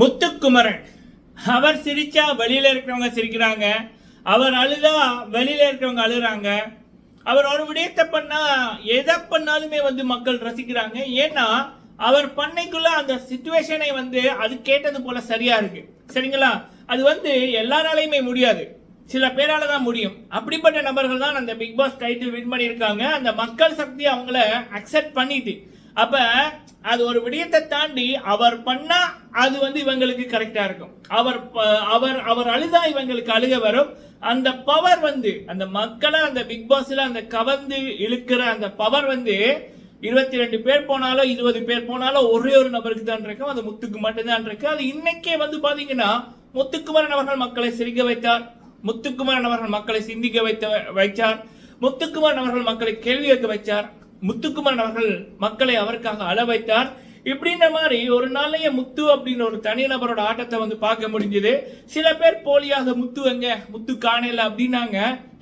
முத்துக்குமரன். அவர் சிரிச்சா வெளியில இருக்கிறவங்க சிரிக்கிறாங்க. அவர் அழுதா வெளியில இருக்கிறவங்க அழுறாங்க. அவர் ஒரு விடயத்தை பண்ணா எதை பண்ணாலுமே வந்து மக்கள் ரசிக்கிறாங்க. ஏன்னா அவர் பண்ணைக்குள்ள அந்த சுச்சுவேஷனை வந்து அது கேட்டது போல சரியா இருக்கு. சரிங்களா? அது வந்து எல்லாராலையுமே முடியாது. சில பேரால தான் முடியும். அப்படிப்பட்ட நபர்கள் தான் அந்த பிக் பாஸ் டைட்டில் வின் பண்ணியிருக்காங்க. அந்த மக்கள் சக்தி அவங்கள அக்செப்ட் பண்ணிட்டு அப்ப அது ஒரு விடயத்தை தாண்டி அவர் பண்ணா அது வந்து இவங்களுக்கு கரெக்டா இருக்கும். அவர் அவர் அவர் அழுதா இவங்களுக்கு அழுக வரும். அந்த பவர் வந்து அந்த மக்களை அந்த பிக் பாஸ்ல அந்த கவர்ந்து இழுக்கிற அந்த பவர் வந்து இருபத்தி ரெண்டு பேர் போனாலும் இருபது பேர் போனாலும் ஒரே ஒரு நபருக்கு தான் இருக்கும். அது முத்துக்கு மட்டும்தான் இருக்கு. அது இன்னைக்கே வந்து பாத்தீங்கன்னா முத்துக்குமரன் அவர்கள் மக்களை சிரிக்க வைத்தார். முத்துக்குமரன் அவர்கள் மக்களை சிந்திக்க வைத்த வைத்தார் முத்துக்குமரன் அவர்கள் மக்களை கேள்வி கேட்க வைத்தார் முத்துக்குமரன் அவர்கள் மக்களை அவருக்காக அளவைத்தார். இப்படின்ற மாதிரி ஒரு நாளைய முத்து அப்படின்ற ஒரு தனிநபரோட ஆட்டத்தை வந்து பார்க்க முடிஞ்சது. சில பேர் போலியாக முத்து எங்க? முத்து காணல அப்படின்னாங்க.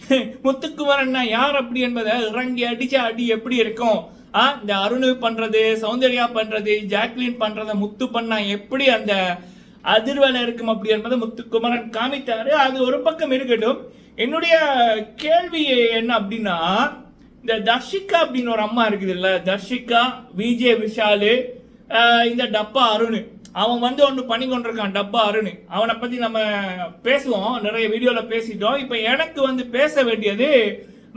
முத்துக்குமரன்னா யார் அப்படி என்பதை இறங்கி அடிச்ச அடி எப்படி இருக்கும்? ஆ இந்த அருணு பண்றது சௌந்தர்யா பண்றது ஜாக்லின் பண்றத முத்து பண்ணா எப்படி அந்த அதிர்வலை இருக்கும் அப்படி என்பதை முத்துக்குமரன் காமித்தாரு. அது ஒரு பக்கம் இருக்கட்டும். என்னுடைய கேள்வி என்ன அப்படின்னா இந்த தர்ஷிகா அப்படின்னு ஒரு அம்மா இருக்குது இல்ல தர்ஷிகா விஜே விஷாலு இந்த டப்பா அருண். அவன் வந்து ஒன்று பண்ணி கொண்டிருக்கான் டப்பா அருண். அவனை பற்றி நம்ம பேசுவோம் நிறைய வீடியோவில் பேசிட்டோம். இப்போ எனக்கு வந்து பேச வேண்டியது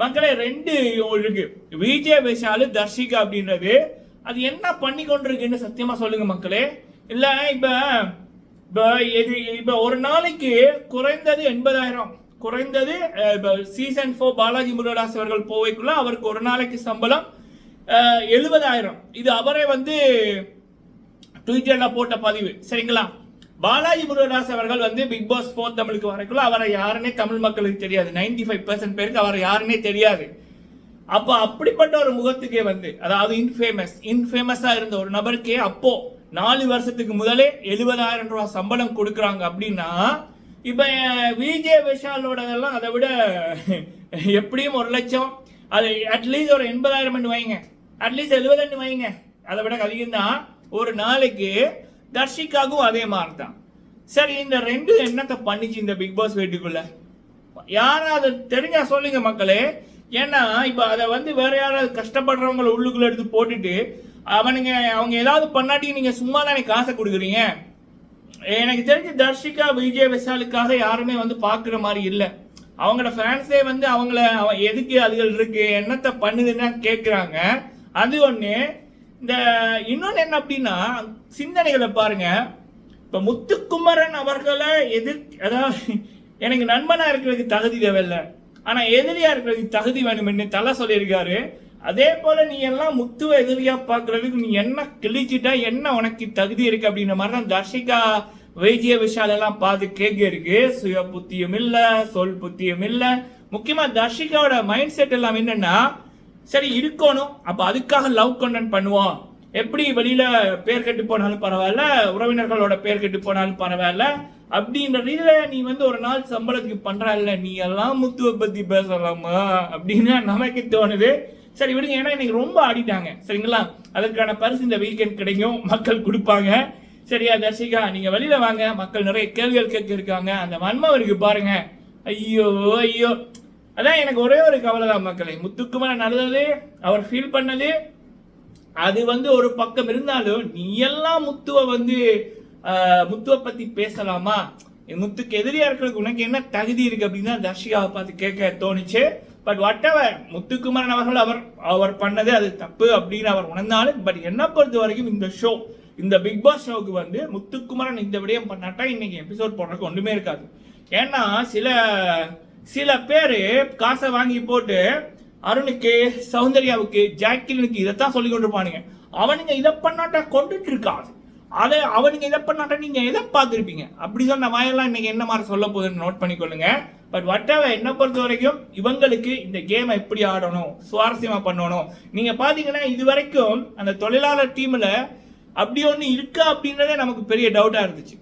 மக்களே ரெண்டு இருக்கு. விஜே விஷாலு தர்ஷிகா அப்படின்றது. அது என்ன பண்ணி கொண்டிருக்குன்னு சத்தியமாக சொல்லுங்கள் மக்களே. இல்லை இப்போ இப்போ இது இப்போ ஒரு நாளைக்கு குறைந்தது எண்பதாயிரம். குறைந்தது சீசன் ஃபோர் பாலாஜி முருகதாஸ் அவர்கள் போவைக்குள்ள அவருக்கு ஒரு நாளைக்கு சம்பளம் எழுபதாயிரம். இது அவரே வந்து ட்விட்டரில் போட்ட பதிவு. சரிங்களா? பாலாஜி முருகதாஸ் அவர்கள் வந்து பிக் பாஸ் ஃபோர் தமிழுக்கு வரக்குள்ள அவரை யாருன்னே தமிழ் மக்களுக்கு தெரியாது. 95% ஃபைவ் பர்சன்ட் பேருக்கு அவரை யாருன்னே தெரியாது. அப்போ அப்படிப்பட்ட ஒரு முகத்துக்கே வந்து அதாவது இன்ஃபேமஸ் இன்ஃபேமஸாக இருந்த ஒரு நபருக்கே அப்போ நாலு வருஷத்துக்கு முதலே எழுபதாயிரம் ரூபா சம்பளம் கொடுக்குறாங்க அப்படின்னா இப்போ விஜே விஷாலோடதெல்லாம் அதை விட எப்படியும் ஒரு லட்சம். அது அட்லீஸ்ட் ஒரு எண்பதாயிரம் வைங்க. அட்லீஸ்ட் எழுபதாயிரம் வைங்க. அதை விட அதிகம் தான் ஒரு நாளைக்கு தர்ஷிகாவும் அதே மாதிரி தான் சரி இந்த ரெண்டு என்னத்தை பண்ணிச்சு இந்த பிக் பாஸ் வீட்டுக்குள்ள? யாராவது தெரிஞ்சா சொல்லுங்க மக்களே. ஏன்னா இப்போ அதை வந்து வேற யாராவது கஷ்டப்படுறவங்களை உள்ளுக்குள்ள எடுத்து போட்டுட்டு அவனுங்க அவங்க ஏதாவது பண்ணாட்டி நீங்க சும்மா தானே காசை கொடுக்குறீங்க? எனக்கு தெரிஞ்சு தர்ஷிகா விஜய் விஷாலுக்காக யாருமே வந்து பார்க்குற மாதிரி இல்லை. அவங்களோட ஃபேன்ஸே வந்து அவங்கள அவன் எதுக்கு அதுகள் இருக்கு என்னத்த பண்ணுதுன்னு கேட்குறாங்க அது ஒன்று இந்த இன்னொன்று என்ன அப்படின்னா சிந்தனைகளை பாருங்க. இப்போ முத்துக்குமரன் அவர்களை எதிர் அதாவது எனக்கு நண்பனாக இருக்கிறதுக்கு தகுதி தேவையில்லை. ஆனால் எதிரியாக இருக்கிறதுக்கு தகுதி வேணும்னு தலை சொல்லியிருக்காரு. அதே போல நீ எல்லாம் முத்துவ எதிரியா பாக்குறதுக்கு நீ என்ன கிழிச்சிட்டா என்ன உனக்கு தகுதி இருக்கு அப்படின்ற மாதிரி தான் தர்ஷிகா வைத்திய விஷால் எல்லாம் பார்த்து கேட்க இருக்கு. சுய புத்தியும் இல்ல சொல் புத்தியும் இல்ல. முக்கியமா தர்ஷிகாவோட மைண்ட் செட் எல்லாம் என்னன்னா சரி இருக்கணும். அப்ப அதுக்காக லவ் கண்டென்ட் பண்ணுவோம். எப்படி வெளியில பேர் கெட்டு போனாலும் பரவாயில்ல உறவினர்களோட பேர் கெட்டு போனாலும் பரவாயில்ல அப்படின்ற ரீதியில நீ வந்து ஒரு நாள் சம்பளத்துக்கு பண்றல்ல நீ எல்லாம் முத்துவை பத்தி பேசலாமா? அப்படின்னு நமக்கு தோணுது. சரி விடுங்க. ஏன்னா இன்னைக்கு ரொம்ப ஆடிட்டாங்க. சரிங்களா? அதற்கான பரிசு இந்த வீக்கெண்ட் கிடைக்கும். மக்கள் கொடுப்பாங்க. சரியா தர்ஷிகா நீங்க வெளியில வாங்க. மக்கள் நிறைய கேள்விகள் கேட்க இருக்காங்க அந்த வன்மம் இருக்கு பாருங்க. ஐயோ ஐயோ. அதான் எனக்கு ஒரே ஒரு கவலை தான் மக்களை. முத்துக்குமரன் நடந்தது அவர் ஃபீல் பண்ணது அது வந்து ஒரு பக்கம் இருந்தாலும் நீ எல்லாம் முத்துவை வந்து முத்துவை பத்தி பேசலாமா? முத்துக்கு எதிரியா இருக்கிறதுக்கு உனக்கு என்ன தகுதி இருக்கு அப்படின்னு தான் தர்ஷிகாவை பார்த்து கேட்க தோணுச்சு. பட் whatever முத்துக்குமரன் அவர்கள் அவர் அவர் பண்ணது அது தப்பு அப்படின்னு அவர் உணர்ந்தாலும் பட் என்ன பொறுத்த வரைக்கும் இந்த ஷோ இந்த பிக் பாஸ் ஷோவுக்கு வந்து முத்துக்குமரன் இந்த விடயம் பண்ணாட்டா இன்னைக்கு எபிசோட் போடுறதுக்கு ஒன்றுமே இருக்காது. ஏன்னா சில சில பேர் காசை வாங்கி போட்டு அருணுக்கு சௌந்தர்யாவுக்கு ஜாக்கிலுக்கு இதைத்தான் சொல்லி கொண்டிருப்பானுங்க. அவனுங்க இதை பண்ணாட்டா கொண்டுட்டு இருக்காது. அதை அவனுங்க இதை பண்ணாட்டா நீங்கள் எதை பார்த்துருப்பீங்க? அப்படி சொன்ன வாயெல்லாம் இன்னைக்கு என்ன மாதிரி சொல்ல போகுதுன்னு நோட் பண்ணிக்கொள்ளுங்க. பட் வட்டாவை என்ன பொறுத்த வரைக்கும் இவங்களுக்கு இந்த கேமை எப்படி ஆடணும் சுவாரஸ்யமாக பண்ணணும். நீங்கள் பார்த்தீங்கன்னா இது வரைக்கும் அந்த தொழிலாளர் டீமில் அப்படி ஒன்று இருக்கா அப்படின்றதே நமக்கு பெரிய டவுட்டாக இருந்துச்சு.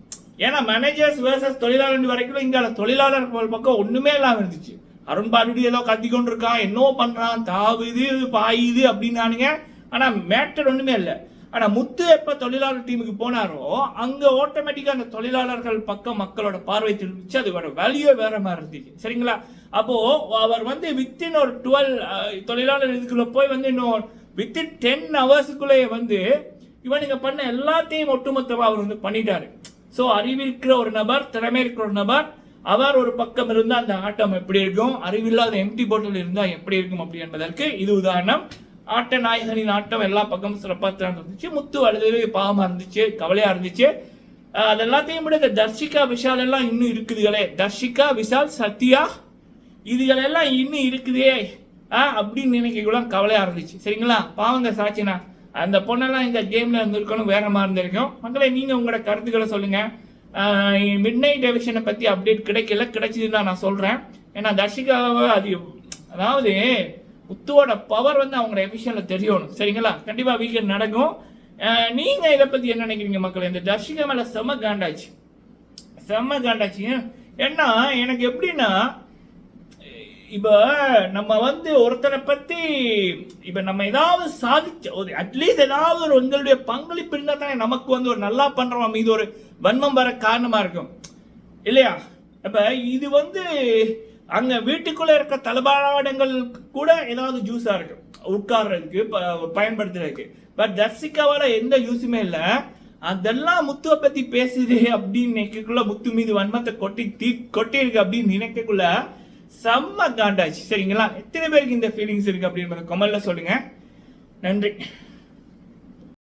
ஏன்னா மேனேஜர்ஸ் வேர்சஸ் தொழிலாளர் வரைக்கும் இங்கே தொழிலாளர் பக்கம் ஒன்றுமே இல்லாம இருந்துச்சு. அருண் பாரதி ஏதோ கத்தி கொண்டு இருக்கான் என்னவோ பண்ணுறான் தாவுது பாயுது அப்படின்னானுங்க ஆனால் மேட்டர் ஒன்றுமே இல்லை. ஆனால் முத்து எப்போ தொழிலாளர் டீமுக்கு போனாரோ அங்கே ஆட்டோமேட்டிக்காக அந்த தொழிலாளர்கள் பக்கம் மக்களோட பார்வை திரும்பிச்சு அதோட வேல்யூ வேற மாதிரி இருந்துச்சு. சரிங்களா? அப்போது அவர் வந்து வித்தின் ஒரு டுவெல் தொழிலாளர் இதுக்குள்ளே போய் வந்து இன்னும் வித்தின் டென் ஹவர்ஸுக்குள்ளேயே வந்து இவனுங்க பண்ண எல்லாத்தையும் ஒட்டுமொத்தமாக அவர் வந்து பண்ணிட்டாரு. ஸோ அறிவிருக்கிற ஒரு நபர் திறமை இருக்கிற ஒரு நபர் அவர் ஒரு பக்கம் இருந்தால் அந்த ஆட்டம் எப்படி இருக்கும்? அறிவில்லாத எம்டி போட்டில் இருந்தால் எப்படி இருக்கும் அப்படி என்பதற்கு இது உதாரணம். ஆட்ட நாயகனின் ஆட்டம் எல்லா பக்கமும் சிறப்பாக இருந்துச்சு. முத்து அழுது பாவமாக இருந்துச்சு கவலையாக இருந்துச்சு. அது எல்லாத்தையும் விட இந்த தர்ஷிகா விஷால் எல்லாம் இன்னும் இருக்குதுகளே. தர்ஷிகா விஷால் சத்யா இதுகளெல்லாம் இன்னும் இருக்குதே. ஆ அப்படின்னு நினைக்கக்குள்ள கவலையாக இருந்துச்சு. சரிங்களா? பாவங்க சாட்சினா அந்த பொண்ணெல்லாம் இந்த கேமில் இருந்திருக்கணும் வேற மாதிரி இருந்திருக்கும். மக்களே நீங்கள் உங்களோட கருத்துக்களை சொல்லுங்கள் மிட் நைட் டெவிஷனை பற்றி அப்டேட் கிடைக்கல கிடைச்சதுன்னு தான் நான் சொல்கிறேன் ஏன்னா தர்ஷிகாவை அது அதாவது முத்துவோட பவர் வந்து அவங்களோட எஃபிஷியனில் தெரியணும். சரிங்களா? கண்டிப்பாக வீக்கெண்ட் நடக்கும். நீங்கள் நீங்க இதை பற்றி என்ன நினைக்கிறீங்க மக்கள்? இந்த தர்ஷிகா மேலே செம்ம காண்டாச்சு. செம்ம காண்டாச்சு. ஏன்னா எனக்கு எப்படின்னா இப்போ நம்ம வந்து ஒருத்தரை பத்தி இப்போ நம்ம ஏதாவது சாதிச்ச ஒரு அட்லீஸ்ட் ஏதாவது ஒரு உங்களுடைய பங்களிப்பு இருந்தால் தானே நமக்கு வந்து ஒரு நல்லா பண்றோம் மீது ஒரு வன்மம் வர காரணமா இருக்கும். இல்லையா? அப்ப இது வந்து அங்க வீட்டுக்குள்ள இருக்க தளபாடங்கள் கூட ஏதாவது ஜூஸா இருக்கு உட்கார்றதுக்கு ப- பயன்படுத்துறதுக்கு. பட் தர்சிகாவால எந்த யூஸுமே இல்லை. அதெல்லாம் முத்துவை பத்தி பேசுது அப்படின்னு நினைக்கக்குள்ள முத்து மீது வன்மத்தை கொட்டி தீ கொட்டியிருக்கு அப்படின்னு நினைக்கக்குள்ள செம்ம காண்டாச்சு. சரிங்களா? எத்தனை பேருக்கு இந்த ஃபீலிங்ஸ் இருக்கு அப்படின்னு கமெண்ட்ல சொல்லுங்க. நன்றி.